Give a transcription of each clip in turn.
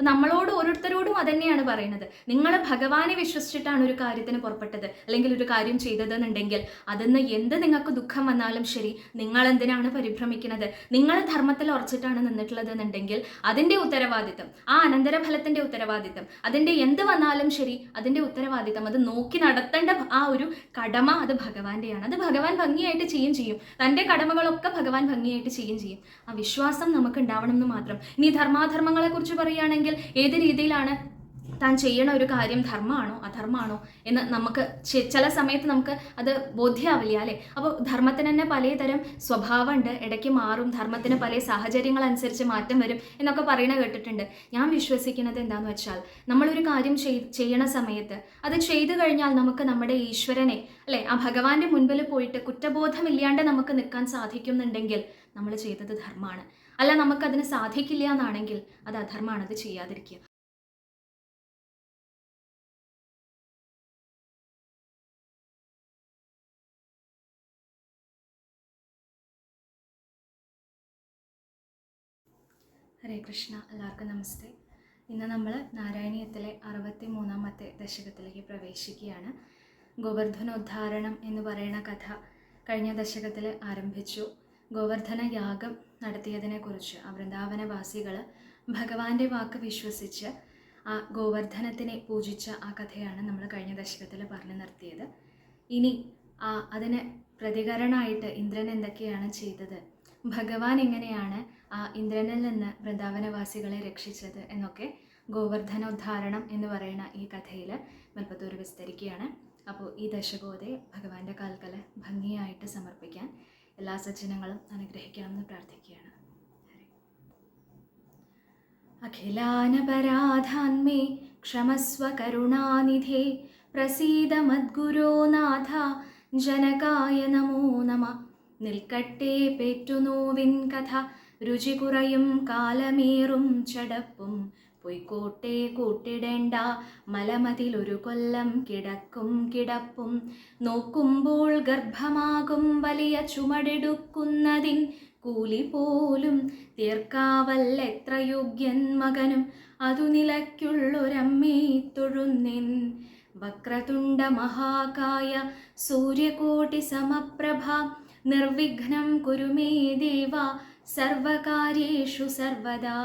അപ്പം നമ്മളോട് ഓരോരുത്തരോടും അതന്നെയാണ് പറയുന്നത്. നിങ്ങൾ ഭഗവാനെ വിശ്വസിച്ചിട്ടാണ് ഒരു കാര്യത്തിന് പുറപ്പെട്ടത്. അല്ലെങ്കിൽ ഒരു കാര്യം ചെയ്തതെന്നുണ്ടെങ്കിൽ അതിന്ന് എന്ത് നിങ്ങൾക്ക് ദുഃഖം വന്നാലും ശരി നിങ്ങൾ എന്തിനാണ് പരിഭ്രമിക്കുന്നത്? നിങ്ങൾ ധർമ്മത്തിൽ ഉറച്ചിട്ടാണ് നിന്നിട്ടുള്ളത് എന്നുണ്ടെങ്കിൽ അതിന്റെ ഉത്തരവാദിത്തം ആ അനന്തരഫലത്തിന്റെ ഉത്തരവാദിത്തം അതിന്റെ എന്ത് വന്നാലും ശരി അതിന്റെ ഉത്തരവാദിത്തം അത് നോക്കി നടത്തേണ്ട ആ ഒരു കടമ അത് ഭഗവാന്റെയാണ്. അത് ഭഗവാൻ ഭംഗിയായിട്ട് ചെയ്യും ചെയ്യും. തന്റെ കടമകളൊക്കെ ഭഗവാൻ ഭംഗിയായിട്ട് ചെയ്യും ചെയ്യും. ആ വിശ്വാസം നമുക്ക് ഉണ്ടാവണം എന്ന് മാത്രം. ഇനി ധർമാധർമ്മങ്ങളെ കുറിച്ച് പറയുകയാണെങ്കിൽ ഏത് രീതിയിലാണ് താൻ ചെയ്യണ ഒരു കാര്യം ധർമ്മമാണോ അധർമ്മമാണോ എന്ന് നമുക്ക് ചില സമയത്ത് നമുക്ക് അത് ബോധ്യമാവില്ല അല്ലേ? അപ്പോൾ ധർമ്മത്തിന് തന്നെ പലതരം സ്വഭാവമുണ്ട് ഇടയ്ക്ക് മാറും ധർമ്മത്തിന് പല സാഹചര്യങ്ങൾ അനുസരിച്ച് മാറ്റം വരും എന്നൊക്കെ പറയണ കേട്ടിട്ടുണ്ട്. ഞാൻ വിശ്വസിക്കുന്നത് എന്താന്ന് വെച്ചാൽ നമ്മളൊരു കാര്യം ചെയ് ചെയ്യണ സമയത്ത് അത് ചെയ്തു കഴിഞ്ഞാൽ നമുക്ക് നമ്മുടെ ഈശ്വരനെ അല്ലേ? ആ ഭഗവാന്റെ മുൻപിൽ പോയിട്ട് കുറ്റബോധമില്ലാണ്ട് നമുക്ക് നിൽക്കാൻ സാധിക്കുന്നുണ്ടെങ്കിൽ നമ്മൾ ചെയ്തത് ധർമ്മമാണ്. അല്ല നമുക്കതിന് സാധിക്കില്ല എന്നാണെങ്കിൽ അത് അധർമ്മമാണ് അത് ചെയ്യാതിരിക്കുക. ഹരേ കൃഷ്ണ എല്ലാവർക്കും നമസ്തേ. ഇന്ന് നമ്മൾ നാരായണീയത്തിലെ അറുപത്തി മൂന്നാമത്തെ ദശകത്തിലേക്ക് പ്രവേശിക്കുകയാണ്. ഗോവർദ്ധനോദ്ധാരണം എന്ന് പറയുന്ന കഥ കഴിഞ്ഞ ദശകത്തിൽ ആരംഭിച്ചു. ഗോവർദ്ധന യാഗം നടത്തിയതിനെക്കുറിച്ച് ആ വൃന്ദാവനവാസികൾ ഭഗവാന്റെ വാക്ക് വിശ്വസിച്ച് ആ ഗോവർദ്ധനത്തിനെ പൂജിച്ച ആ കഥയാണ് നമ്മൾ കഴിഞ്ഞ ദശകത്തിൽ പറഞ്ഞു നിർത്തിയത്. ഇനി ആ അതിന് പ്രതികരണമായിട്ട് ഇന്ദ്രൻ എന്തൊക്കെയാണ് ചെയ്തത്? ഭഗവാൻ എങ്ങനെയാണ് ആ ഇന്ദ്രനിൽ നിന്ന് വൃന്ദാവനവാസികളെ രക്ഷിച്ചത് എന്നൊക്കെ ഗോവർദ്ധനോദ്ധാരണം എന്ന് പറയുന്ന ഈ കഥയിൽ മൽപ്പത്തൂർ വിസ്തരിക്കുകയാണ്. അപ്പോൾ ഈ ദശകോതെ ഭഗവാന്റെ കാൽക്കൽ ഭംഗിയായിട്ട് സമർപ്പിക്കാൻ എല്ലാ സജ്ജനങ്ങളും അനുഗ്രഹിക്കണമെന്ന് പ്രാർത്ഥിക്കുകയാണ്. അഖിലാനപരാധാന്മേ ക്ഷമസ്വ കരുണാനിധേ പ്രസീത മദ്ഗുരോ നാഥ ജനകായ നമോ നമ. നിൽക്കട്ടെ പേറ്റുനോവിൻ കഥ രുചി കുറയും കാലമേറും ചടപ്പും. പൊയ്ക്കോട്ടെ കൂട്ടിടേണ്ട. മലമതിലൊരു കൊല്ലം കിടക്കും കിടപ്പും. നോക്കുമ്പോൾ ഗർഭമാകും വലിയ ചുമടെടുക്കുന്നതിൻ കൂലി പോലും. തീർക്കാവല്ല എത്ര യോഗ്യൻ മകനും അതു നിലയ്ക്കുള്ളൊരമ്മേ തൊഴുന്നിൻ. വക്രതുണ്ട മഹാകായ സൂര്യകോടി സമപ്രഭ നിർവിഘ്നം കുരുമേ ദേവ സർവകാര്യേഷു സർവദാ.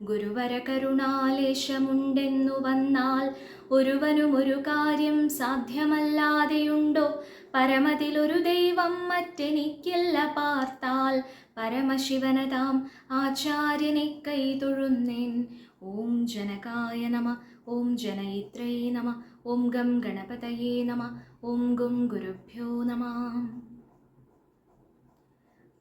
ഗുരുവര കരുണാലേശമുണ്ടെന്നു വന്നാൽ ഒരുവനും ഒരു കാര്യം സാധ്യമല്ലാതെയുണ്ടോ? പരമതിലൊരു ദൈവം മറ്റെനിക്കില്ല പാർത്താൽ പരമശിവനതാം ആചാര്യനെ കൈതൊഴുന്നേൻ. ഓം ജനകായ നമ ഓം ജനയിത്രേ നമ ഓം ഗം ഗണപതയേ നമ ഓം ഗും ഗുരുഭ്യോ നമ.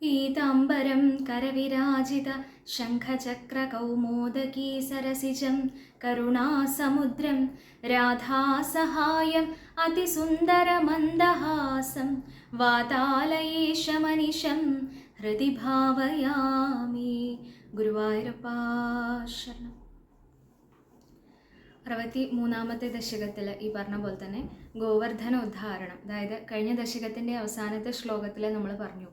പീതാംബരം കരവിരാജിത ശംഖചക്രകൗമോദകീ സരസിജം കരുണാസമുദ്രം രാധാസഹായം അതിസുന്ദരമന്ദഹാസം വാതാലയേശമനിശം ഹൃദി ഭാവയാമി ഗുരുവായൂരപ്പാശരണം അറുപത്തി മൂന്നാമത്തെ ദശകത്തിൽ ഈ പറഞ്ഞ പോലെ തന്നെ ഗോവർദ്ധന ഉദ്ധാരണം അതായത് കഴിഞ്ഞ ദശകത്തിന്റെ അവസാനത്തെ ശ്ലോകത്തിൽ നമ്മൾ പറഞ്ഞു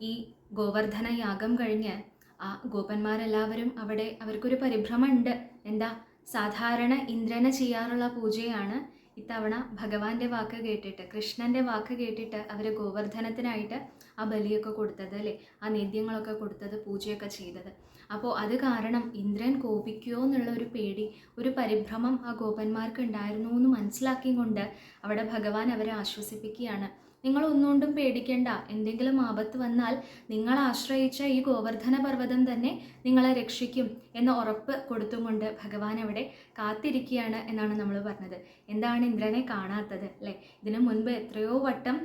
ഈ ഗോവർദ്ധന യാഗം കഴിഞ്ഞ് ആ ഗോപന്മാരെല്ലാവരും അവിടെ അവർക്കൊരു പരിഭ്രമമുണ്ട്. എന്താ? സാധാരണ ഇന്ദ്രന് ചെയ്യാറുള്ള പൂജയാണ്. ഇത്തവണ ഭഗവാന്റെ വാക്ക് കേട്ടിട്ട് കൃഷ്ണന്റെ വാക്ക് കേട്ടിട്ട് അവർ ഗോവർദ്ധനത്തിനായിട്ട് ആ ബലിയൊക്കെ കൊടുത്തത് അല്ലേ? ആ നേദ്യങ്ങളൊക്കെ കൊടുത്തത് പൂജയൊക്കെ ചെയ്തത്. അപ്പോൾ അത് കാരണം ഇന്ദ്രൻ കോപിക്കുമോ എന്നുള്ള ഒരു പേടി ഒരു പരിഭ്രമം ആ ഗോപന്മാർക്ക് ഉണ്ടായിരുന്നു എന്ന് മനസ്സിലാക്കിയും കൊണ്ട് അവിടെ ഭഗവാൻ അവരെ ആശ്വസിപ്പിക്കുകയാണ്. നിങ്ങൾ ഒന്നുകൊണ്ടും പേടിക്കേണ്ട. എന്തെങ്കിലും ആപത്ത് വന്നാൽ നിങ്ങൾ ആശ്രയിച്ച ഈ ഗോവർദ്ധന പർവതം തന്നെ നിങ്ങളെ രക്ഷിക്കും എന്ന ഉറപ്പ് കൊടുത്തുകൊണ്ട് ഭഗവാൻ അവിടെ കാത്തിരിക്കുകയാണ് എന്നാണ് നമ്മൾ പറഞ്ഞത്. എന്താണ് ഇന്ദ്രനെ കാണാത്തത് അല്ലേ? ഇതിനു മുൻപ് എത്രയോ വട്ടം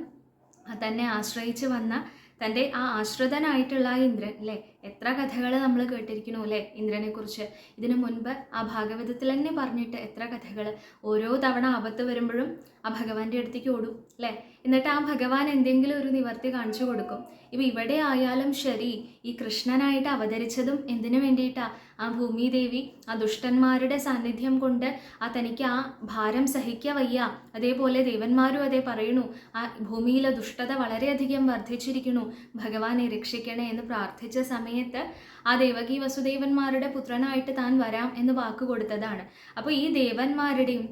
തന്നെ ആശ്രയിച്ച് വന്ന തന്റെ ആ ആശ്രിതനായിട്ടുള്ള ഇന്ദ്രൻ അല്ലേ? എത്ര കഥകൾ നമ്മൾ കേട്ടിരിക്കണു അല്ലേ ഇന്ദ്രനെക്കുറിച്ച്? ഇതിനു മുൻപ് ആ ഭാഗവതത്തിൽ തന്നെ പറഞ്ഞിട്ട് എത്ര കഥകൾ. ഓരോ തവണ ആപത്ത് വരുമ്പോഴും ആ ഭഗവാന്റെ അടുത്തേക്ക് ഓടും അല്ലേ? എന്നിട്ട് ആ ഭഗവാൻ എന്തെങ്കിലും ഒരു നിവർത്തി കാണിച്ചു കൊടുക്കും. ഇപ്പം ഇവിടെ ആയാലും ശരി ഈ കൃഷ്ണനായിട്ട് അവതരിച്ചതും എന്തിനു വേണ്ടിയിട്ടാ? ആ ഭൂമിദേവി ആ ദുഷ്ടന്മാരുടെ സാന്നിധ്യം കൊണ്ട് ആ തനിക്ക് ആ ഭാരം സഹിക്ക വയ്യ. അതേപോലെ ദേവന്മാരും അതേ പറയണു ആ ഭൂമിയിലെ ദുഷ്ടത വളരെയധികം വർദ്ധിച്ചിരിക്കുന്നു. ഭഗവാനെ രക്ഷിക്കണേ എന്ന് പ്രാർത്ഥിച്ച സമയത്ത് സമയത്ത് ആ ദേവകി വസുദേവന്മാരുടെ പുത്രനായിട്ട് താൻ വരാം എന്ന് വാക്ക് കൊടുത്തതാണ്. അപ്പോൾ ഈ ദേവന്മാരുടെയും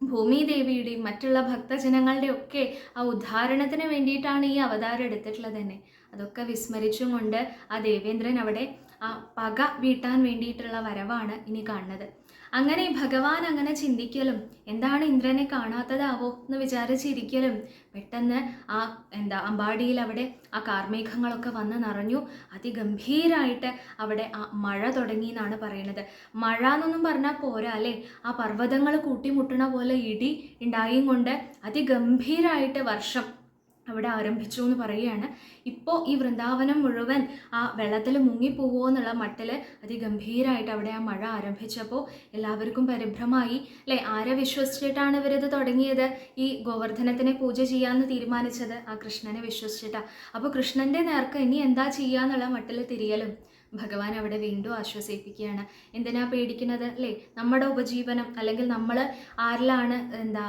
ഭൂമിദേവിയുടെയും മറ്റുള്ള ഭക്തജനങ്ങളുടെ ഒക്കെ ആ ഉദ്ധാരണത്തിന് വേണ്ടിയിട്ടാണ് ഈ അവതാരം എടുത്തിട്ടുള്ളത് തന്നെ. അതൊക്കെ വിസ്മരിച്ചും കൊണ്ട് ആ ദേവേന്ദ്രൻ അവിടെ ആ പക വീട്ടാൻ വേണ്ടിയിട്ടുള്ള വരവാണ് ഇനി കാണുന്നത്. അങ്ങനെ ഭഗവാൻ അങ്ങനെ ചിന്തിക്കലും എന്താണ് ഇന്ദ്രനെ കാണാത്തതാവോ എന്ന് വിചാരിച്ചിരിക്കലും. പെട്ടെന്ന് ആ എന്താ അമ്പാടിയിൽ അവിടെ ആ കാർമേഘങ്ങളൊക്കെ വന്ന് നിറഞ്ഞു. അതിഗംഭീരായിട്ട് അവിടെ ആ മഴ തുടങ്ങി എന്നാണ് പറയുന്നത്. മഴ എന്നൊന്നും പറഞ്ഞാൽ പോരാ അല്ലേ? ആ പർവതങ്ങൾ കൂട്ടിമുട്ടണ പോലെ ഇടി ഉണ്ടായും കൊണ്ട് അതിഗംഭീരായിട്ട് വർഷം. അവിടെ ആരംഭിച്ചു എന്ന് പറയുകയാണ്. ഇപ്പോൾ ഈ വൃന്ദാവനം മുഴുവൻ ആ വെള്ളത്തിൽ മുങ്ങിപ്പോവോ എന്നുള്ള മട്ടിൽ അതിഗംഭീരമായിട്ട് അവിടെ ആ മഴ ആരംഭിച്ചപ്പോൾ എല്ലാവർക്കും പരിഭ്രമായി. അല്ലേ? ആരെ വിശ്വസിച്ചിട്ടാണ് ഇവരിത് തുടങ്ങിയത്? ഈ ഗോവർദ്ധനത്തിനെ പൂജ ചെയ്യാമെന്ന് തീരുമാനിച്ചത് ആ കൃഷ്ണനെ വിശ്വസിച്ചിട്ടാണ് അപ്പോൾ കൃഷ്ണന്റെ നേർക്ക് ഇനി എന്താ ചെയ്യുക എന്നുള്ള മട്ടിൽ തിരിയലും. ഭഗവാൻ അവിടെ വീണ്ടും ആശ്വസിപ്പിക്കുകയാണ്. എന്തിനാ പേടിക്കുന്നത്? അല്ലേ? നമ്മുടെ ഉപജീവനം അല്ലെങ്കിൽ നമ്മൾ ആരിലാണ് എന്താ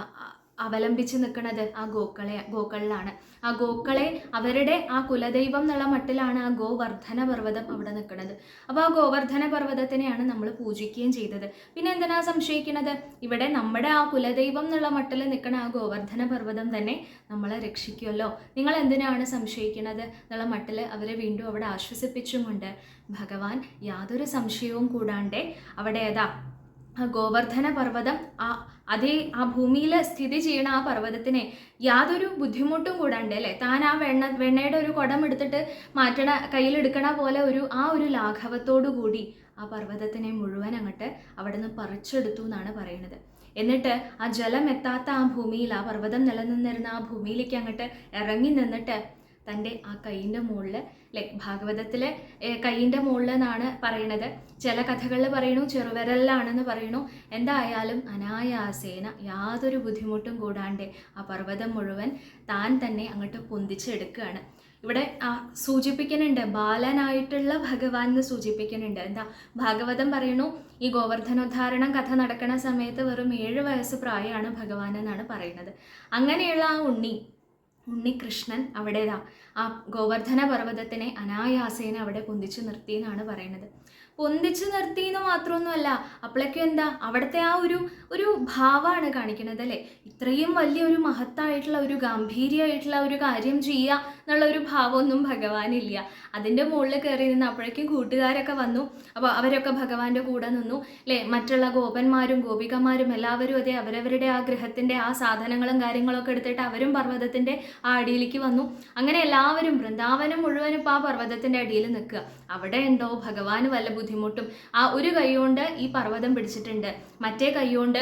അവലംബിച്ച് നിൽക്കുന്നത് ആ ഗോക്കളെ ഗോക്കളിലാണ്. ആ ഗോക്കളെ അവരുടെ ആ കുലദൈവം എന്നുള്ള മട്ടിലാണ് ആ ഗോവർദ്ധന പർവതം അവിടെ നിൽക്കുന്നത്. അപ്പോൾ ആ ഗോവർദ്ധന പർവതത്തിനെയാണ് നമ്മൾ പൂജിക്കുകയും ചെയ്തത്. പിന്നെ എന്തിനാ സംശയിക്കുന്നത്? ഇവിടെ നമ്മുടെ ആ കുലദൈവം എന്നുള്ള മട്ടിൽ നിൽക്കുന്ന ആ ഗോവർദ്ധന പർവതം തന്നെ നമ്മളെ രക്ഷിക്കുമല്ലോ. നിങ്ങൾ എന്തിനാണ് സംശയിക്കുന്നത്? എന്നുള്ള മട്ടിൽ അവരെ വീണ്ടും അവിടെ ആശ്വസിപ്പിച്ചും കൊണ്ട് ഭഗവാൻ യാതൊരു സംശയവും കൂടാണ്ട് അവിടെ ഏതാ ആ ഗോവർദ്ധന പർവതം ആ അതേ ആ ഭൂമിയിൽ സ്ഥിതി ചെയ്യുന്ന ആ പർവതത്തിനെ യാതൊരു ബുദ്ധിമുട്ടും കൂടാണ്ട് അല്ലേ? താൻ ആ വെണ്ണ വെണ്ണയുടെ ഒരു കുടം എടുത്തിട്ട് മാറ്റണ കയ്യിലെടുക്കണ പോലെ ഒരു ആ ഒരു ലാഘവത്തോടു കൂടി ആ പർവതത്തിനെ മുഴുവൻ അങ്ങോട്ട് അവിടെ നിന്ന് പറിച്ചെടുത്തു എന്നാണ് പറയുന്നത്. എന്നിട്ട് ആ ജലം എത്താത്ത ആ ഭൂമിയിൽ ആ പർവതം നിലനിന്നിരുന്ന ആ ഭൂമിയിലേക്ക് അങ്ങോട്ട് ഇറങ്ങി നിന്നിട്ട് തന്റെ ആ കൈയിന്റെ മുകളിൽ അല്ലെ ഭാഗവതത്തിലെ കൈയിന്റെ മുകളിൽ എന്നാണ് പറയണത്. ചില കഥകളിൽ പറയണു ചെറുവിരലിലാണെന്ന് പറയണു എന്തായാലും അനായാസേന യാതൊരു ബുദ്ധിമുട്ടും കൂടാണ്ട് ആ പർവതം മുഴുവൻ താൻ തന്നെ അങ്ങോട്ട് പൊന്തിച്ചെടുക്കുകയാണ്. ഇവിടെ സൂചിപ്പിക്കുന്നുണ്ട് ബാലനായിട്ടുള്ള ഭഗവാൻ എന്ന് സൂചിപ്പിക്കുന്നുണ്ട്. എന്താ ഭാഗവതം പറയണു ഈ ഗോവർദ്ധനോദ്ധാരണം കഥ നടക്കുന്ന സമയത്ത് വെറും ഏഴ് വയസ്സ് പ്രായമാണ് ഭഗവാൻ എന്നാണ് പറയുന്നത്. അങ്ങനെയുള്ള ആ ഉണ്ണി ഉണ്ണികൃഷ്ണൻ അവിടേതാ. ആ ഗോവർദ്ധന പർവതത്തിനെ അനായാസേന അവിടെ പൊന്തിച്ചു നിർത്തി എന്നാണ് പറയുന്നത്. പൊന്തിച്ചു നിർത്തി എന്ന് മാത്രമൊന്നുമല്ല അപ്പോഴൊക്കെ എന്താ അവിടുത്തെ ആ ഒരു ഒരു ഭാവമാണ് കാണിക്കുന്നത് അല്ലേ? ഇത്രയും വലിയ ഒരു മഹത്തായിട്ടുള്ള ഒരു ഗാംഭീര്യമായിട്ടുള്ള ഒരു കാര്യം ചെയ്യുക എന്നുള്ള ഒരു ഭാവമൊന്നും ഭഗവാനില്ല. അതിന്റെ മുകളിൽ കയറി നിന്ന് അപ്പോഴേക്കും കൂട്ടുകാരൊക്കെ വന്നു. അപ്പോൾ അവരൊക്കെ ഭഗവാന്റെ കൂടെ നിന്നു അല്ലേ? മറ്റുള്ള ഗോപന്മാരും ഗോപികമാരും എല്ലാവരും അതെ അവരവരുടെ ആ ഗൃഹത്തിന്റെ ആ സാധനങ്ങളും കാര്യങ്ങളൊക്കെ എടുത്തിട്ട് അവരും പർവതത്തിന്റെ ആ അടിയിലേക്ക് വന്നു. അങ്ങനെ എല്ലാവരും വൃന്ദാവനം മുഴുവനും ഇപ്പോൾ ആ പർവതത്തിന്റെ അടിയിൽ നിൽക്കുക. അവിടെ ഉണ്ടോ ഭഗവാൻ വല്ല ബുദ്ധിമുട്ടും. ആ ഒരു കൈ കൊണ്ട് ഈ പർവതം പിടിച്ചിട്ടുണ്ട്. മറ്റേ കൈ കൊണ്ട്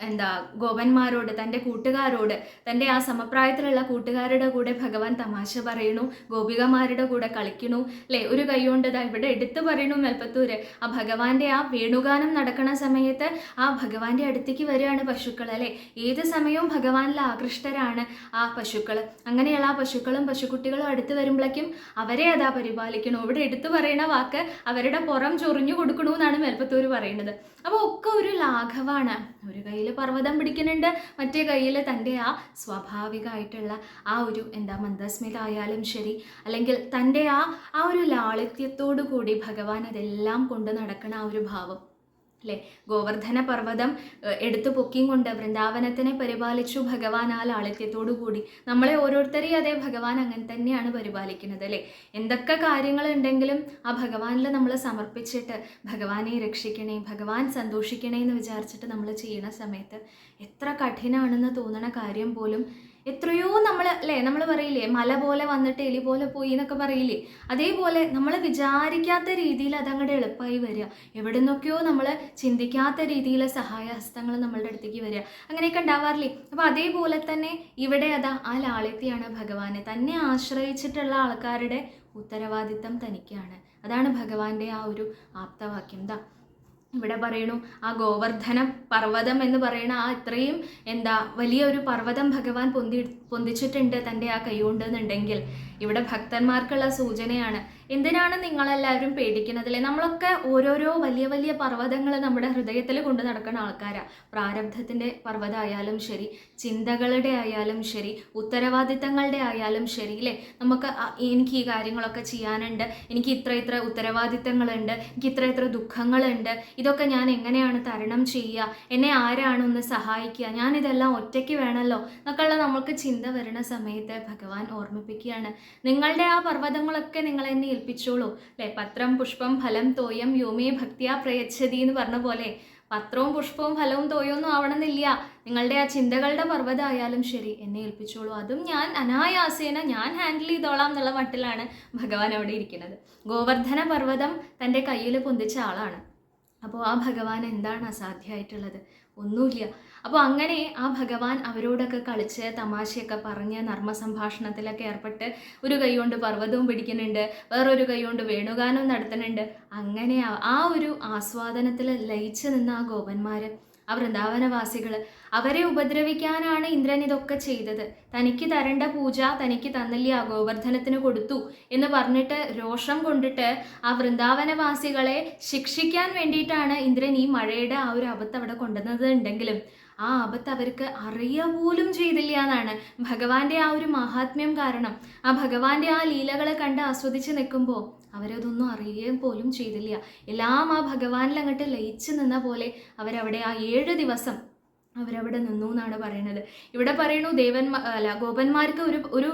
എന്താ ഗോപന്മാരോട് തന്റെ കൂട്ടുകാരോട് തന്റെ ആ സമപ്രായത്തിലുള്ള കൂട്ടുകാരുടെ കൂടെ ഭഗവാൻ തമാശ പറയണു ഗോപികമാരുടെ കൂടെ കളിക്കണു അല്ലേ? ഒരു കൈകൊണ്ട് ഇവിടെ എടുത്തു പറയണു മെൽപ്പത്തൂര്. ആ ഭഗവാന്റെ ആ വേണുഗാനം നടക്കണ സമയത്ത് ആ ഭഗവാന്റെ അടുത്തേക്ക് വരികയാണ് പശുക്കൾ അല്ലേ? ഏത് സമയവും ഭഗവാനിൽ ആകൃഷ്ടരാണ് ആ പശുക്കൾ അങ്ങനെയുള്ള ആ പശുക്കളും പശുക്കുട്ടികളും അടുത്ത് വരുമ്പോഴേക്കും അവരെ അതാ പരിപാലിക്കണു ഇവിടെ എടുത്തു പറയണ വാക്ക് അവരുടെ പുറം ചൊറിഞ്ഞു കൊടുക്കണു എന്നാണ് മെൽപ്പത്തൂര് പറയുന്നത്. അപ്പോൾ ഒക്കെ ഒരു ലാഘവാണ്. ഒരു കയ്യിൽ പർവതം പിടിക്കുന്നുണ്ട്. മറ്റേ കയ്യിൽ തന്റെ ആ സ്വാഭാവികമായിട്ടുള്ള ആ ഒരു എന്താ മന്ദസ്മിതായാലും ശരി അല്ലെങ്കിൽ തന്റെ ആ ആ ഒരു ലാളിത്യത്തോടു കൂടി ഭഗവാൻ അതെല്ലാം കൊണ്ട് നടക്കണ ആ ഒരു ഭാവം. അല്ലേ ഗോവർദ്ധന പർവതം എടുത്തു പൊക്കിയും കൊണ്ട് വൃന്ദാവനത്തിനെ പരിപാലിച്ചു ഭഗവാൻ ആ ലാളിത്യത്തോടു കൂടി. നമ്മളെ ഓരോരുത്തരെയും അതേ ഭഗവാൻ അങ്ങനെ തന്നെയാണ് പരിപാലിക്കുന്നത് അല്ലേ എന്തൊക്കെ കാര്യങ്ങൾ ഉണ്ടെങ്കിലും ആ ഭഗവാനിൽ നമ്മൾ സമർപ്പിച്ചിട്ട് ഭഗവാനെ രക്ഷിക്കണേ ഭഗവാൻ സന്തോഷിക്കണേ എന്ന് വിചാരിച്ചിട്ട് നമ്മൾ ചെയ്യുന്ന സമയത്ത് എത്ര കഠിനാണെന്ന് തോന്നണ കാര്യം പോലും എത്രയോ നമ്മൾ അല്ലേ? നമ്മൾ പറയില്ലേ മല പോലെ വന്നിട്ട് എലി പോലെ പോയി എന്നൊക്കെ പറയില്ലേ? അതേപോലെ നമ്മൾ വിചാരിക്കാത്ത രീതിയിൽ അതങ്ങോട്ട് എളുപ്പമായി വരിക. എവിടെ നിന്നൊക്കെയോ നമ്മൾ ചിന്തിക്കാത്ത രീതിയിലെ സഹായഹസ്തങ്ങൾ നമ്മളുടെ അടുത്തേക്ക് വരിക. അങ്ങനെയൊക്കെ ഉണ്ടാവാറില്ലേ? അപ്പോൾ അതേപോലെ തന്നെ ഇവിടെ അതാ ആ ലാളിത്യമാണ് ഭഗവാനെ. തന്നെ ആശ്രയിച്ചിട്ടുള്ള ആൾക്കാരുടെ ഉത്തരവാദിത്തം തനിക്കാണ്. അതാണ് ഭഗവാന്റെ ആ ഒരു ആപ്തവാക്യം. ദാ ഇവിടെ പറയണു ആ ഗോവർദ്ധനം പർവതം എന്ന് പറയുന്ന ആ ഇത്രയും എന്താ വലിയൊരു പർവതം ഭഗവാൻ പൊന്തി പൊന്തിച്ചിട്ടുണ്ട് തന്റെ ആ കൈ കൊണ്ട് എന്നുണ്ടെങ്കിൽ ഇവിടെ ഭക്തന്മാർക്കുള്ള സൂചനയാണ്. എന്തിനാണ് നിങ്ങളെല്ലാവരും പേടിക്കുന്നതില്ലേ നമ്മളൊക്കെ ഓരോരോ വലിയ വലിയ പർവതങ്ങൾ നമ്മുടെ ഹൃദയത്തിൽ കൊണ്ട് നടക്കുന്ന ആൾക്കാരാണ് പ്രാരബ്ധത്തിന്റെ പർവതമായാലും ശരി ചിന്തകളുടെ ആയാലും ശരി ഉത്തരവാദിത്തങ്ങളുടെ ആയാലും ശരി അല്ലേ നമുക്ക് എനിക്ക് ഈ കാര്യങ്ങളൊക്കെ ചെയ്യാനുണ്ട് എനിക്ക് ഇത്ര ഇത്ര ഉത്തരവാദിത്തങ്ങളുണ്ട് എനിക്ക് ഇത്ര ഇത്ര ദുഃഖങ്ങളുണ്ട് ഇതൊക്കെ ഞാൻ എങ്ങനെയാണ് തരണം ചെയ്യുക? എന്നെ ആരാണ് ഒന്ന് സഹായിക്കുക? ഞാൻ ഇതെല്ലാം ഒറ്റയ്ക്ക് വേണമല്ലോ? എന്നൊക്കെയുള്ള നമുക്ക് ചിന്ത വരുന്ന സമയത്ത് ഭഗവാൻ ഓർമ്മിപ്പിക്കുകയാണ്. നിങ്ങളുടെ ആ പർവതങ്ങളൊക്കെ നിങ്ങൾ എന്നെ ഏൽപ്പിച്ചോളൂ. അല്ലേ? പത്രം പുഷ്പം ഫലം തോയം യോമേ ഭക്തിയാ പ്രയച്ഛതി എന്ന് പറഞ്ഞ പോലെ. പത്രവും പുഷ്പവും ഫലവും തോയൊന്നും ആവണമെന്നില്ല. നിങ്ങളുടെ ആ ചിന്തകളുടെ പർവതമായാലും ശരി എന്നെ ഏൽപ്പിച്ചോളൂ. അതും ഞാൻ അനായാസേന ഞാൻ ഹാൻഡിൽ ചെയ്തോളാം എന്നുള്ള മട്ടിലാണ് ഭഗവാൻ അവിടെ ഇരിക്കുന്നത്. ഗോവർദ്ധന പർവതം തന്റെ കയ്യിൽ പൊന്തിച്ച ആളാണ്. അപ്പോൾ ആ ഭഗവാൻ എന്താണ് അസാധ്യമായിട്ടുള്ളത്? ഒന്നുമില്ല. അപ്പോൾ അങ്ങനെ ആ ഭഗവാൻ അവരോടൊക്കെ കളിച്ച് തമാശയൊക്കെ പറഞ്ഞ് നർമ്മ സംഭാഷണത്തിലൊക്കെ ഏർപ്പെട്ട് ഒരു കൈകൊണ്ട് പർവതവും പിടിക്കുന്നുണ്ട് വേറൊരു കൈകൊണ്ട് വേണുഗാനവും നടത്തുന്നുണ്ട്. അങ്ങനെ ആ- ഒരു ആസ്വാദനത്തിൽ ലയിച്ച് നിന്ന ആ ഗോപന്മാർ ആ വൃന്ദാവനവാസികൾ അവരെ ഉപദ്രവിക്കാനാണ് ഇന്ദ്രൻ ഇതൊക്കെ ചെയ്തത്. തനിക്ക് തരേണ്ട പൂജ തനിക്ക് തന്നില്ല ആ ഗോവർദ്ധനത്തിന് കൊടുത്തു എന്ന് പറഞ്ഞിട്ട് രോഷം കൊണ്ടിട്ട് ആ വൃന്ദാവനവാസികളെ ശിക്ഷിക്കാൻ വേണ്ടിയിട്ടാണ് ഇന്ദ്രൻ ഈ മഴയുടെ ആ ഒരു അബദ്ധം അവിടെ കൊണ്ടുവന്നത് ഉണ്ടെങ്കിലും ആ ആപത്ത് അവർക്ക് അറിയുക പോലും ചെയ്തില്ല എന്നാണ് ഭഗവാന്റെ ആ ഒരു മഹാത്മ്യം കാരണം. ആ ഭഗവാന്റെ ആ ലീലകളെ കണ്ട് ആസ്വദിച്ച് നിൽക്കുമ്പോൾ അവരതൊന്നും അറിയുകയും പോലും ചെയ്തില്ല. എല്ലാം ആ ഭഗവാനിൽ അങ്ങോട്ട് ലയിച്ചു നിന്ന പോലെ അവരവിടെ ആ ഏഴ് ദിവസം അവരവിടെ നിന്നു എന്നാണ് പറയുന്നത്. ഇവിടെ പറയണു ദേവന്മാ അല്ല ഗോപന്മാർക്ക് ഒരു ഒരു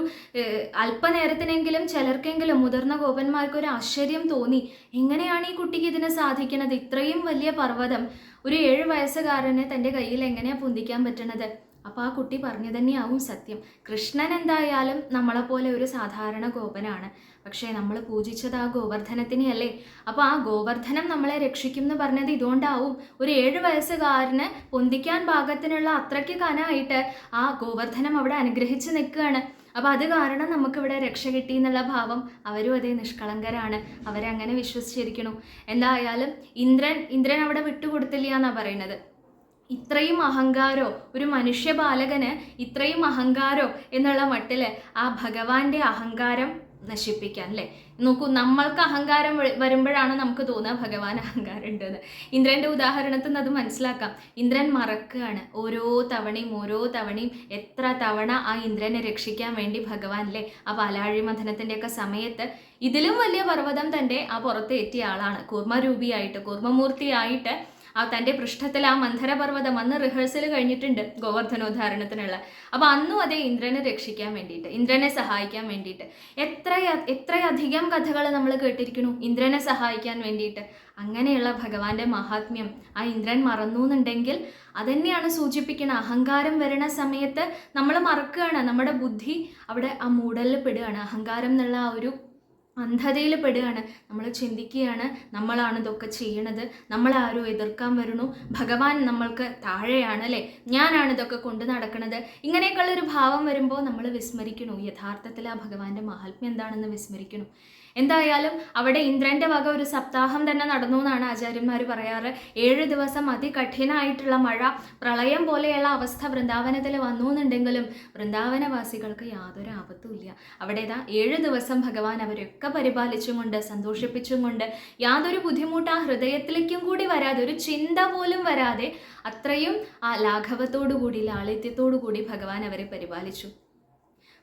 അല്പനേരത്തിനെങ്കിലും ചിലർക്കെങ്കിലും മുതിർന്ന ഗോപന്മാർക്ക് ഒരു ആശ്ചര്യം തോന്നി. എങ്ങനെയാണ് ഈ കുട്ടിക്ക് ഇതിനെ സാധിക്കുന്നത്? ഇത്രയും വലിയ പർവതം. ഒരു ഏഴ് വയസ്സുകാരനെ തന്റെ കയ്യിൽ എങ്ങനെയാ പൊന്തിക്കാൻ പറ്റണത്? അപ്പോൾ ആ കുട്ടി പറഞ്ഞു തന്നെയാവും സത്യം. കൃഷ്ണൻ എന്തായാലും നമ്മളെപ്പോലെ ഒരു സാധാരണ ഗോപനാണ്. പക്ഷേ നമ്മൾ പൂജിച്ചത് ആ ഗോവർദ്ധനത്തിനെയല്ലേ? അപ്പോൾ ആ ഗോവർദ്ധനം നമ്മളെ രക്ഷിക്കും എന്ന് പറഞ്ഞത് ഇതുകൊണ്ടാവും ഒരു ഏഴ് വയസ്സുകാരന് പൊന്തിക്കാൻ പാകത്തിനുള്ള അത്രയ്ക്ക് കനായിട്ട് ആ ഗോവർദ്ധനം അവിടെ അനുഗ്രഹിച്ച് നിൽക്കുകയാണ്. അപ്പോൾ അത് കാരണം നമുക്കിവിടെ രക്ഷ കിട്ടി എന്നുള്ള ഭാവം അവരും അതേ നിഷ്കളങ്കരാണ്. അവരെ അങ്ങനെ വിശ്വസിച്ചിരിക്കണു. എന്തായാലും ഇന്ദ്രൻ ഇന്ദ്രൻ അവിടെ വിട്ടുകൊടുത്തില്ല എന്നാണ് പറയുന്നത്. ഇത്രയും അഹങ്കാരോ ഒരു മനുഷ്യ ബാലകന് ഇത്രയും അഹങ്കാരോ എന്നുള്ള മട്ടിൽ ആ ഭഗവാന്റെ അഹങ്കാരം നശിപ്പിക്കാൻ അല്ലേ? നോക്കൂ നമ്മൾക്ക് അഹങ്കാരം വരുമ്പോഴാണ് നമുക്ക് തോന്നുക ഭഗവാൻ അഹങ്കാരം ഉണ്ടെന്ന് ഇന്ദ്രന്റെ ഉദാഹരണത്തിൽ നിന്ന് അത് മനസ്സിലാക്കാം. ഇന്ദ്രൻ മറക്കുകയാണ്. ഓരോ തവണയും ഓരോ തവണയും എത്ര തവണ ആ ഇന്ദ്രനെ രക്ഷിക്കാൻ വേണ്ടി ഭഗവാൻ അല്ലേ? ആ പാലാഴി മഥനത്തിന്റെയൊക്കെ സമയത്ത് ഇതിലും വലിയ പർവതം തന്റെ ആ പുറത്ത് എത്തിയ ആളാണ്. കൂർമ്മരൂപിയായിട്ട് കൂർമ്മമൂർത്തിയായിട്ട് ആ തന്റെ പൃഷ്ഠത്തിൽ ആ മന്ധരപർവതം അന്ന് റിഹേഴ്സൽ കഴിഞ്ഞിട്ടുണ്ട് ഗോവർദ്ധനോദ്ധാരണത്തിനുള്ള. അപ്പോൾ അന്നും അതേ ഇന്ദ്രനെ രക്ഷിക്കാൻ വേണ്ടിയിട്ട് ഇന്ദ്രനെ സഹായിക്കാൻ വേണ്ടിയിട്ട്. എത്ര എത്രയധികം കഥകൾ നമ്മൾ കേട്ടിരിക്കുന്നു ഇന്ദ്രനെ സഹായിക്കാൻ വേണ്ടിയിട്ട്. അങ്ങനെയുള്ള ഭഗവാന്റെ മഹാത്മ്യം ആ ഇന്ദ്രൻ മറന്നു എന്നുണ്ടെങ്കിൽ അതന്നെയാണ് സൂചിപ്പിക്കുന്നത് അഹങ്കാരം വരണ സമയത്ത് നമ്മൾ മറക്കുകയാണ്. നമ്മുടെ ബുദ്ധി അവിടെ ആ മൂടലിൽ പെടുകയാണ്. അഹങ്കാരം എന്നുള്ള ആ ഒരു അന്ധതയിൽ പെടുകയാണ്. നമ്മൾ ചിന്തിക്കുകയാണ് നമ്മളാണ് ഇതൊക്കെ ചെയ്യണത്. നമ്മളാരും എതിർക്കാൻ വരണു ഭഗവാൻ നമ്മൾക്ക് താഴെയാണ് അല്ലേ? ഞാനാണ് ഇതൊക്കെ കൊണ്ട് നടക്കുന്നത് ഇങ്ങനെയൊക്കെയുള്ള ഒരു ഭാവം വരുമ്പോൾ നമ്മൾ വിസ്മരിക്കണു യഥാർത്ഥത്തിൽ ആ ഭഗവാന്റെ മഹാത്മ്യം എന്താണെന്ന് വിസ്മരിക്കണു എന്തായാലും അവിടെ ഇന്ദ്രന്റെ വക ഒരു സപ്താഹം തന്നെ നടന്നു എന്നാണ് ആചാര്യന്മാർ പറയാറ്. ഏഴ് ദിവസം അതികഠിനായിട്ടുള്ള മഴ പ്രളയം പോലെയുള്ള അവസ്ഥ വൃന്ദാവനത്തിൽ വന്നു എന്നുണ്ടെങ്കിലും വൃന്ദാവനവാസികൾക്ക് യാതൊരു ആപത്തുമില്ല അവിടെ ഇതാ ഏഴ് ദിവസം ഭഗവാൻ അവരൊക്കെ പരിപാലിച്ചും കൊണ്ട് സന്തോഷിപ്പിച്ചും കൊണ്ട് യാതൊരു ബുദ്ധിമുട്ട് ആ ഹൃദയത്തിലേക്കും കൂടി വരാതെ ഒരു ചിന്ത പോലും വരാതെ അത്രയും ആ ലാഘവത്തോടു കൂടി ലാളിത്യത്തോടു കൂടി ഭഗവാൻ അവരെ പരിപാലിച്ചു.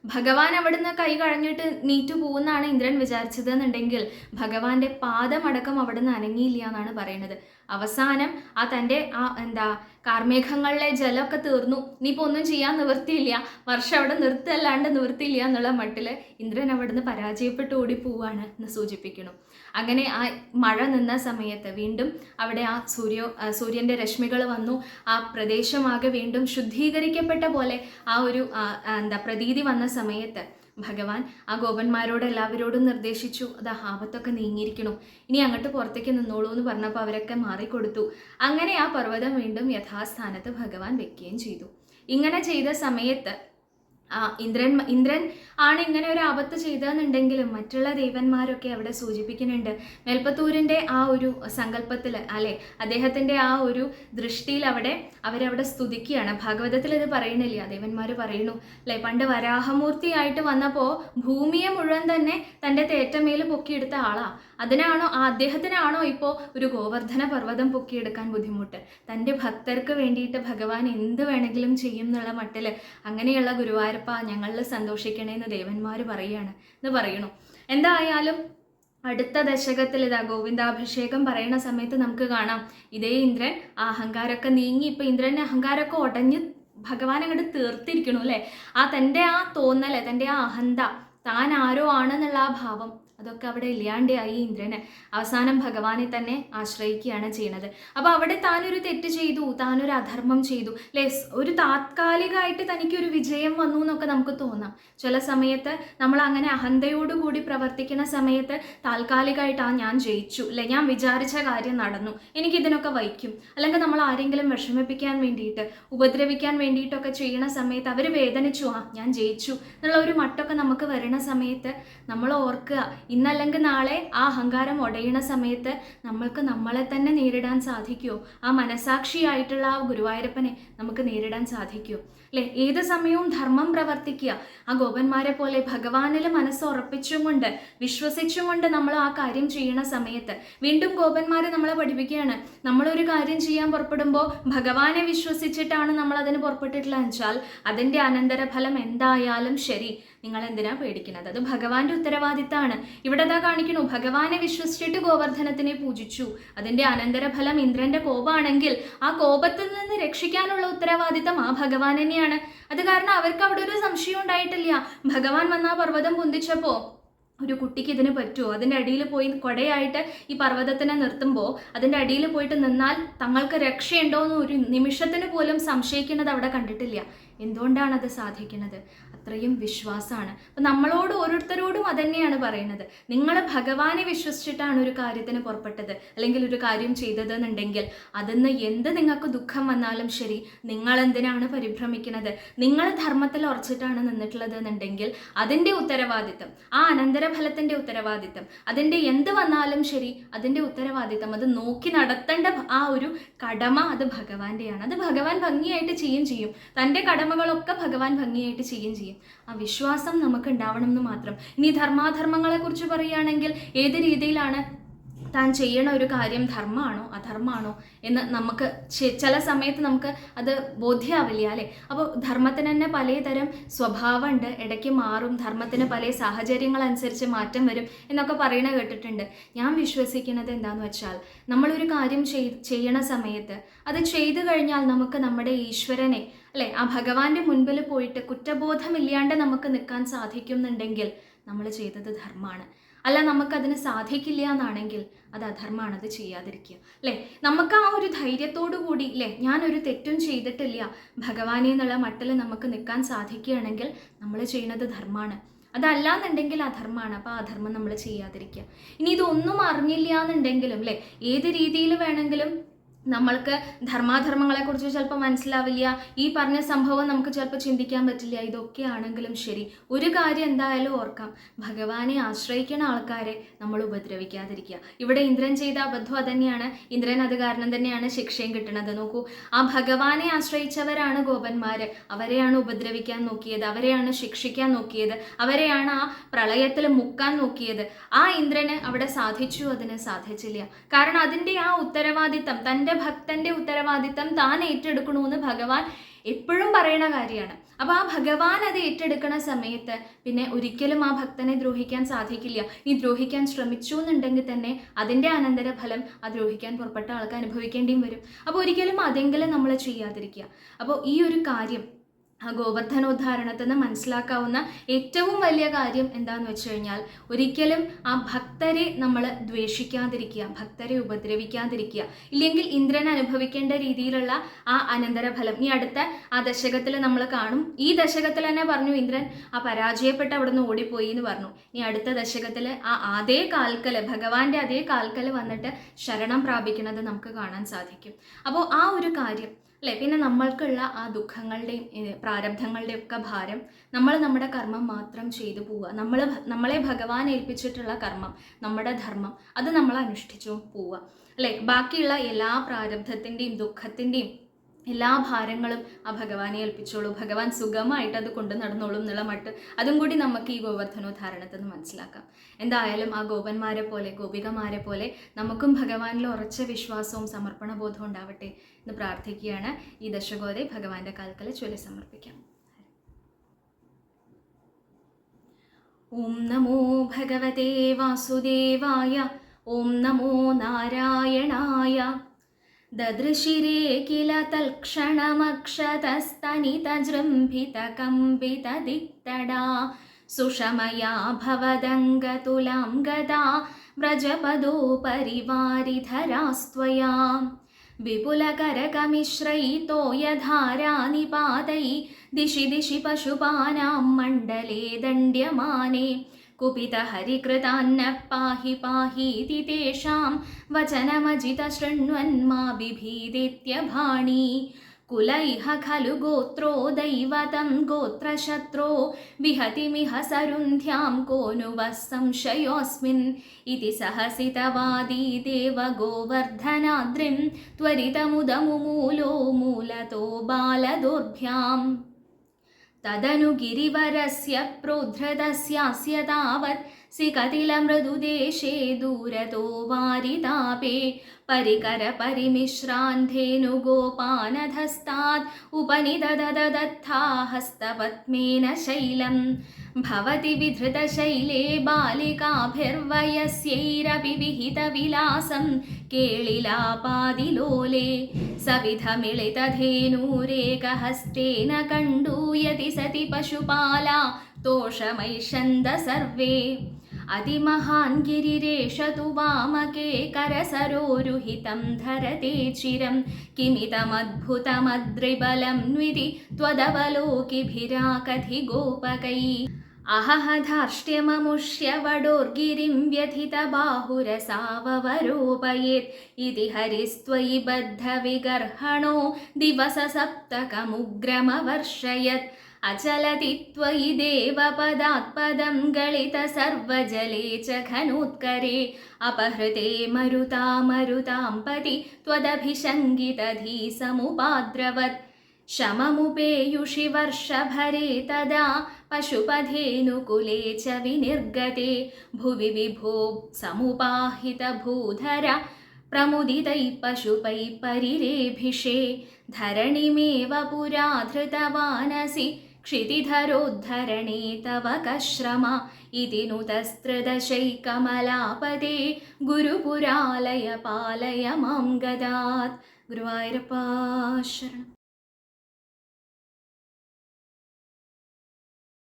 ഭഗവാൻ അവിടുന്ന് കൈ കഴഞ്ഞിട്ട് നീറ്റു പോകുന്നാണ് ഇന്ദ്രൻ വിചാരിച്ചത് എന്നുണ്ടെങ്കിൽ ഭഗവാന്റെ പാദമടക്കം അവിടുന്ന് അനങ്ങിയില്ല എന്നാണ് പറയുന്നത്. അവസാനം ആ തന്റെ ആ എന്താ കാർമേഘങ്ങളിലെ ജലമൊക്കെ തീർന്നു. ഇനിയിപ്പോൾ ഒന്നും ചെയ്യാൻ നിവൃത്തിയില്ല. വർഷം അവിടെ നിർത്തല്ലാണ്ട് നിവൃത്തിയില്ല എന്നുള്ള മട്ടിൽ ഇന്ദ്രൻ അവിടുന്ന് പരാജയപ്പെട്ട് ഓടി പോവാണ് എന്ന് സൂചിപ്പിക്കുന്നു. അങ്ങനെ ആ മഴ നിന്ന സമയത്ത് വീണ്ടും അവിടെ ആ സൂര്യോ സൂര്യന്റെ രശ്മികൾ വന്നു. ആ പ്രദേശമാകെ വീണ്ടും ശുദ്ധീകരിക്കപ്പെട്ട പോലെ ആ ഒരു എന്താ പ്രതീതി വന്ന സമയത്ത് ഭഗവാൻ ആ ഗോപന്മാരോട് എല്ലാവരോടും നിർദ്ദേശിച്ചു അത് ആപത്തൊക്കെ നീങ്ങിയിരിക്കണു. ഇനി അങ്ങോട്ട് പുറത്തേക്ക് നിന്നോളൂ എന്ന് പറഞ്ഞപ്പോൾ അവരൊക്കെ മാറിക്കൊടുത്തു. അങ്ങനെ ആ പർവതം വീണ്ടും യഥാസ്ഥാനത്ത് ഭഗവാൻ വെക്കുകയും ചെയ്തു. ഇങ്ങനെ ചെയ്ത സമയത്ത് ഇന്ദ്രൻ ഇന്ദ്രൻ ആണ് ഇങ്ങനെ ഒരു ആപത്ത് ചെയ്തതെന്നുണ്ടെങ്കിലും മറ്റുള്ള ദേവന്മാരൊക്കെ അവിടെ സൂചിപ്പിക്കുന്നുണ്ട്. മേൽപ്പത്തൂരിന്റെ ആ ഒരു സങ്കല്പത്തിൽ അല്ലെ അദ്ദേഹത്തിന്റെ ആ ഒരു ദൃഷ്ടിയിൽ അവിടെ അവരവിടെ സ്തുതിക്കുകയാണ്. ഭാഗവതത്തിൽ ഇത് പറയണില്ല ദേവന്മാർ പറയുന്നു അല്ലെ പണ്ട് വരാഹമൂർത്തിയായിട്ട് വന്നപ്പോൾ ഭൂമിയെ മുഴുവൻ തന്നെ തന്റെ തേറ്റമേൽ പൊക്കിയെടുത്ത ആളാ. അതിനാണോ ആ അദ്ദേഹത്തിനാണോ ഇപ്പോൾ ഒരു ഗോവർദ്ധന പർവതം പൊക്കിയെടുക്കാൻ ബുദ്ധിമുട്ട്? തന്റെ ഭക്തർക്ക് വേണ്ടിയിട്ട് ഭഗവാൻ എന്ത് വേണമെങ്കിലും ചെയ്യും എന്നുള്ള മട്ടിൽ അങ്ങനെയുള്ള ഗുരുവായൂരപ്പ ഞങ്ങളിൽ സന്തോഷിക്കണേന്ന് ദേവന്മാർ പറയാണ്. എന്ന് പറയണു എന്തായാലും അടുത്ത ദശകത്തിൽ ഇതാ ഗോവിന്ദാഭിഷേകം പറയുന്ന സമയത്ത് നമുക്ക് കാണാം. ഇതേ ഇന്ദ്രൻ ആ അഹങ്കാരമൊക്കെ നീങ്ങി ഇപ്പം ഇന്ദ്രന്റെ അഹങ്കാരമൊക്കെ ഉടഞ്ഞ് ഭഗവാൻ അങ്ങോട്ട് തീർത്തിരിക്കണു അല്ലേ? ആ തന്റെ ആ തോന്നൽ തന്റെ ആ അഹന്ത താൻ ആരോ ആണെന്നുള്ള ആ ഭാവം അതൊക്കെ അവിടെ ഇല്ലാണ്ടായി ഇന്ദ്രന്. അവസാനം ഭഗവാനെ തന്നെ ആശ്രയിക്കുകയാണ് ചെയ്യുന്നത്. അപ്പോൾ അവിടെ താനൊരു തെറ്റ് ചെയ്തു താനൊരു അധർമ്മം ചെയ്തു. ലെസ് ഒരു താത്കാലികമായിട്ട് തനിക്കൊരു വിജയം വന്നു എന്നൊക്കെ നമുക്ക് തോന്നാം. ചില സമയത്ത് നമ്മൾ അങ്ങനെ അഹന്തയോടുകൂടി പ്രവർത്തിക്കുന്ന സമയത്ത് താൽക്കാലികമായിട്ട് ആ ഞാൻ ജയിച്ചു. അല്ലെ? ഞാൻ വിചാരിച്ച കാര്യം നടന്നു. എനിക്കിതിനൊക്കെ വഹിക്കും. അല്ലെങ്കിൽ നമ്മൾ ആരെങ്കിലും വിഷമിപ്പിക്കാൻ വേണ്ടിയിട്ട് ഉപദ്രവിക്കാൻ വേണ്ടിയിട്ടൊക്കെ ചെയ്യണ സമയത്ത് അവർ വേദനിച്ചു ആ ഞാൻ ജയിച്ചു. എന്നുള്ള ഒരു മട്ടൊക്കെ നമുക്ക് വരുന്ന സമയത്ത് നമ്മൾ ഓർക്കുക ഇന്നല്ലെങ്കിൽ നാളെ ആ അഹങ്കാരം ഒടയണ സമയത്ത് നമ്മൾക്ക് നമ്മളെ തന്നെ നേരിടാൻ സാധിക്കുമോ ആ മനസാക്ഷിയായിട്ടുള്ള ആ ഗുരുവായൂരപ്പനെ നമുക്ക് നേരിടാൻ സാധിക്കുമോ അല്ലെ? ഏത് സമയവും ധർമ്മം പ്രവർത്തിക്കുക. ആ ഗോപന്മാരെ പോലെ ഭഗവാനിൽ മനസ്സ് ഉറപ്പിച്ചും കൊണ്ട് വിശ്വസിച്ചും കൊണ്ട് നമ്മൾ ആ കാര്യം ചെയ്യണ സമയത്ത് വീണ്ടും ഗോപന്മാരെ നമ്മളെ പഠിപ്പിക്കുകയാണ്. നമ്മളൊരു കാര്യം ചെയ്യാൻ പുറപ്പെടുമ്പോൾ ഭഗവാനെ വിശ്വസിച്ചിട്ടാണ് നമ്മൾ അതിന് പുറപ്പെട്ടിട്ടുള്ള വെച്ചാൽ അതിന്റെ അനന്തരഫലം എന്തായാലും ശരി. നിങ്ങൾ എന്തിനാ പേടിക്കുന്നത്? അത് ഭഗവാന്റെ ഉത്തരവാദിത്തമാണ് ഇവിടെ അതാ കാണിക്കണു ഭഗവാനെ വിശ്വസിച്ചിട്ട് ഗോവർദ്ധനത്തിനെ പൂജിച്ചു. അതിന്റെ അനന്തരഫലം ഇന്ദ്രന്റെ കോപമാണെങ്കിൽ ആ കോപത്തിൽ നിന്ന് രക്ഷിക്കാനുള്ള ഉത്തരവാദിത്തം ആ ഭഗവാൻ തന്നെയാണ്. അത് കാരണം അവർക്ക് അവിടെ ഒരു സംശയം ഉണ്ടായിട്ടില്ല. ഭഗവാൻ വന്ന ആ പർവതം പൊന്തിച്ചപ്പോ ഒരു കുട്ടിക്ക് ഇതിന് പറ്റുമോ അതിന്റെ അടിയിൽ പോയി കൊടയായിട്ട് ഈ പർവതത്തിനെ നിർത്തുമ്പോൾ അതിന്റെ അടിയിൽ പോയിട്ട് നിന്നാൽ തങ്ങൾക്ക് രക്ഷയുണ്ടോ എന്ന് ഒരു നിമിഷത്തിന് പോലും സംശയിക്കുന്നത് അവിടെ കണ്ടിട്ടില്ല. എന്തുകൊണ്ടാണ് അത് സാധിക്കുന്നത്? അത്രയും വിശ്വാസമാണ്. അപ്പം നമ്മളോട് ഓരോരുത്തരോടും അതന്നെയാണ് പറയുന്നത്. നിങ്ങൾ ഭഗവാനെ വിശ്വസിച്ചിട്ടാണ് ഒരു കാര്യത്തിന് പുറപ്പെട്ടത് അല്ലെങ്കിൽ ഒരു കാര്യം ചെയ്തതെന്നുണ്ടെങ്കിൽ അതിന്ന് എന്ത് നിങ്ങൾക്ക് ദുഃഖം വന്നാലും ശരി നിങ്ങൾ എന്തിനാണ് പരിഭ്രമിക്കുന്നത്? നിങ്ങൾ ധർമ്മത്തിൽ ഉറച്ചിട്ടാണ് നിന്നിട്ടുള്ളത് എന്നുണ്ടെങ്കിൽ അതിന്റെ ഉത്തരവാദിത്തം ആ അനന്തരഫലത്തിന്റെ ഉത്തരവാദിത്തം അതിന്റെ എന്ത് വന്നാലും ശരി അതിന്റെ ഉത്തരവാദിത്തം അത് നോക്കി നടത്തേണ്ട ആ ഒരു കടമ അത് ഭഗവാന്റെയാണ്. അത് ഭഗവാൻ ഭംഗിയായിട്ട് ചെയ്യും ചെയ്യും. തന്റെ കടമകളൊക്കെ ഭഗവാൻ ഭംഗിയായിട്ട് ചെയ്യും. ചെയ്യും. ആ വിശ്വാസം നമുക്ക് ഉണ്ടാവണം എന്ന് മാത്രം. ഇനി ധർമാധർമ്മങ്ങളെ കുറിച്ച് പറയുകയാണെങ്കിൽ ഏത് രീതിയിലാണ് താൻ ചെയ്യണ ഒരു കാര്യം ധർമ്മമാണോ അധർമ്മമാണോ എന്ന് നമുക്ക് ചില സമയത്ത് നമുക്ക് അത് ബോധ്യാവില്ല അല്ലേ? അപ്പോൾ ധർമ്മത്തിന് തന്നെ പലതരം സ്വഭാവമുണ്ട്. ഇടയ്ക്ക് മാറും. ധർമ്മത്തിന് പല സാഹചര്യങ്ങൾ അനുസരിച്ച് മാറ്റം വരും എന്നൊക്കെ പറയണ കേട്ടിട്ടുണ്ട്. ഞാൻ വിശ്വസിക്കുന്നത് എന്താണെന്ന് വെച്ചാൽ നമ്മളൊരു കാര്യം ചെയ് ചെയ്യണ സമയത്ത് അത് ചെയ്തു കഴിഞ്ഞാൽ നമുക്ക് നമ്മുടെ ഈശ്വരനെ അല്ലെ? ആ ഭഗവാന്റെ മുൻപിൽ പോയിട്ട് കുറ്റബോധമില്ലാണ്ട് നമുക്ക് നിൽക്കാൻ സാധിക്കുന്നുണ്ടെങ്കിൽ നമ്മൾ ചെയ്തത് ധർമ്മമാണ് അല്ല നമുക്കതിന് സാധിക്കില്ല എന്നാണെങ്കിൽ അത് അധർമ്മമാണ് അത് ചെയ്യാതിരിക്കുക. അല്ലേ? നമുക്ക് ആ ഒരു ധൈര്യത്തോടു കൂടി അല്ലേ? ഞാനൊരു തെറ്റും ചെയ്തിട്ടില്ല. ഭഗവാനെ എന്നുള്ള മട്ടിൽ നമുക്ക് നിൽക്കാൻ സാധിക്കുകയാണെങ്കിൽ നമ്മൾ ചെയ്യുന്നത് ധർമ്മമാണ് അതല്ല എന്നുണ്ടെങ്കിൽ അധർമ്മമാണ് അപ്പോൾ അധർമ്മം നമ്മൾ ചെയ്യാതിരിക്കുക. ഇനി ഇതൊന്നും അറിഞ്ഞില്ല എന്നുണ്ടെങ്കിലും അല്ലേ? ഏത് രീതിയിൽ വേണമെങ്കിലും നമ്മൾക്ക് ധർമാധർമ്മങ്ങളെക്കുറിച്ച് ചിലപ്പോൾ മനസ്സിലാവില്ല. ഈ പറഞ്ഞ സംഭവം നമുക്ക് ചിലപ്പോൾ ചിന്തിക്കാൻ പറ്റില്ല. ഇതൊക്കെ ആണെങ്കിലും ശരി. ഒരു കാര്യം എന്തായാലും ഓർക്കാം. ഭഗവാനെ ആശ്രയിക്കുന്ന ആൾക്കാരെ നമ്മൾ ഉപദ്രവിക്കാതിരിക്കുക. ഇവിടെ ഇന്ദ്രൻ ചെയ്ത അബദ്ധം അതന്നെയാണ്. ഇന്ദ്രൻ അത് കാരണം തന്നെയാണ് ശിക്ഷയും കിട്ടുന്നത് നോക്കൂ ആ ഭഗവാനെ ആശ്രയിച്ചവരാണ് ഗോപന്മാർ അവരെയാണ് ഉപദ്രവിക്കാൻ നോക്കിയത്. അവരെയാണ് ശിക്ഷിക്കാൻ നോക്കിയത്. അവരെയാണ് ആ പ്രളയത്തിൽ മുക്കാൻ നോക്കിയത്. ആ ഇന്ദ്രന് അവിടെ സാധിച്ചു അതിന് സാധിച്ചില്ല. കാരണം അതിന്റെ ആ ഉത്തരവാദിത്തം തന്റെ ഭക്തന്റെ ഉത്തരവാദിത്തം താൻ ഏറ്റെടുക്കണമെന്ന് ഭഗവാൻ എപ്പോഴും പറയുന്ന കാര്യമാണ്. അപ്പോൾ ആ ഭഗവാൻ അത് ഏറ്റെടുക്കുന്ന സമയത്ത് പിന്നെ ഒരിക്കലും ആ ഭക്തനെ ദ്രോഹിക്കാൻ സാധിക്കില്ല. നീ ദ്രോഹിക്കാൻ ശ്രമിച്ചു എന്നുണ്ടെങ്കിൽ തന്നെ അതിന്റെ അനന്തരഫലം ആ ദ്രോഹിക്കാൻ പുറപ്പെട്ട ആൾക്ക് അനുഭവിക്കേണ്ടിയും വരും. അപ്പോൾ ഒരിക്കലും അതെങ്കിലും നമ്മൾ ചെയ്യാതിരിക്കുക. അപ്പോൾ ഈ ഒരു കാര്യം ആ ഗോവർദ്ധനോദ്ധാരണത്തിൽ നിന്ന് മനസ്സിലാക്കാവുന്ന ഏറ്റവും വലിയ കാര്യം എന്താന്ന് വെച്ച് കഴിഞ്ഞാൽ ഒരിക്കലും ആ ഭക്തരെ നമ്മൾ ദ്വേഷിക്കാതിരിക്കുക ഭക്തരെ ഉപദ്രവിക്കാതിരിക്കുക. ഇല്ലെങ്കിൽ ഇന്ദ്രൻ അനുഭവിക്കേണ്ട രീതിയിലുള്ള ആ അനന്തരഫലം. ഈ അടുത്ത ആ ദശകത്തിൽ നമ്മൾ കാണും. ഈ ദശകത്തിൽ തന്നെ പറഞ്ഞു ഇന്ദ്രൻ ആ പരാജയപ്പെട്ട് അവിടെ നിന്ന് ഓടിപ്പോയി എന്ന് പറഞ്ഞു. ഇനി അടുത്ത ദശകത്തിൽ ആ അതേ കാൽക്കൽ ഭഗവാന്റെ അതേ കാൽക്കൽ വന്നിട്ട് ശരണം പ്രാപിക്കുന്നത് നമുക്ക് കാണാൻ സാധിക്കും. അപ്പോൾ ആ ഒരു കാര്യം അല്ലേ? പിന്നെ നമ്മൾക്കുള്ള ആ ദുഃഖങ്ങളുടെയും പ്രാരബ്ധങ്ങളുടെയും ഒക്കെ ഭാരം നമ്മൾ നമ്മുടെ കർമ്മം മാത്രം ചെയ്തു പോവുക. നമ്മൾ നമ്മളെ ഭഗവാൻ ഏൽപ്പിച്ചിട്ടുള്ള കർമ്മം നമ്മുടെ ധർമ്മം അത് നമ്മൾ അനുഷ്ഠിച്ചു പോവുക. അല്ലേ? ബാക്കിയുള്ള എല്ലാ പ്രാരബ്ധത്തിന്റെയും ദുഃഖത്തിന്റെയും എല്ലാ ഭാരങ്ങളും ആ ഭഗവാനെ ഏൽപ്പിച്ചോളൂ. ഭഗവാൻ സുഖമായിട്ട് അത് കൊണ്ടു നടന്നോളും എന്നുള്ള മട്ട് അതും കൂടി നമുക്ക് ഈ ഗോവർദ്ധനോദ്ധാരണത്തിൽ നിന്ന് മനസ്സിലാക്കാം. എന്തായാലും ആ ഗോപന്മാരെ പോലെ ഗോപികമാരെ പോലെ നമുക്കും ഭഗവാനിൽ ഉറച്ച വിശ്വാസവും സമർപ്പണ ബോധവും ഉണ്ടാവട്ടെ എന്ന് പ്രാർത്ഥിക്കുകയാണ് ഈ ദശകോതെ ഭഗവാന്റെ കാൽക്കൽ ചൊല്ലി സമർപ്പിക്കാം. ഓം നമോ ഭഗവതേ വാസുദേവായ ഓം നമോ നാരായണായ ददृशिरे किल तत्क्षणमक्षतस्तनितजृम्भितकम्बितदिक्तडा सुषमया भवदङ्गतुलां गदा व्रजपदोपरिवारिधरास्त्वया। विपुलकरकमिश्रयितो यधारानिपातै दिशि दिशि पशुपानां मण्डले दण्ड्यमाने। कुपितहरिकृतान्नः पाहि पाहीति तेषां वचनमजितशृण्वन् मा बिभीदित्यभाणि कुल इह खलु गोत्रो दैवतं गोत्रशत्रो विहतिमिह सरुन्ध्यां को नु वः संशयोऽस्मिन् इति सहसितवादी देव गोवर्धनाद्रिं त्वरितमुदमुमूलो मूलतो बालदोर्भ्याम् तदनु गिरिवरस्य प्रोद्धृतस्यास्य तावत् सिकतिलमृदुदेशे दूरतो वारितापे परिकरपरिमिश्रान्धेनुगोपानधस्तात् उपनिदददत्था हस्तपद्मेन शैलं भवति विधृतशैले बालिकाभिर्वयस्यैरपि विहितविलासं केळिलापादिलोले सविधमिलितधेनूरेकहस्तेन कण्डूयति सति पशुपाला तोषमैषन्द सर्वे अतिमहान् गिरिरेष तु वामके करसरोरुहितं धरते चिरं किमिदमद्भुतमद्रिबलं न्विति त्वदवलोकिभिराकथि गोपकै अहहधार्ष्ट्यममुष्य वडोर्गिरिं व्यथितबाहुरसाववरोपयेत् इति हरिस्त्वयि बद्धविगर्हणो दिवससप्तकमुग्रमवर्षयत् अचलति त्वयि देवपदात्पदं गलित सर्वजले च घनोत्करे अपहृते मरुता मरुतां पति त्वदभिषङ्गितधी समुपाद्रवत् शममुपेयुषि वर्षभरे तदा पशुपधेनुकुले च विनिर्गते भुवि विभो समुपाहितभूधर प्रमुदितैः पशुपैः परिरेभिषे धरणिमेव पुरा धृतवानसि क्षितिधरोद्धरणे तव कश्रम इति नुतस्त्रिदशैकमलापदे गुरुपुरालय पालय मां गदात् गुरुवायूरपाशरणम्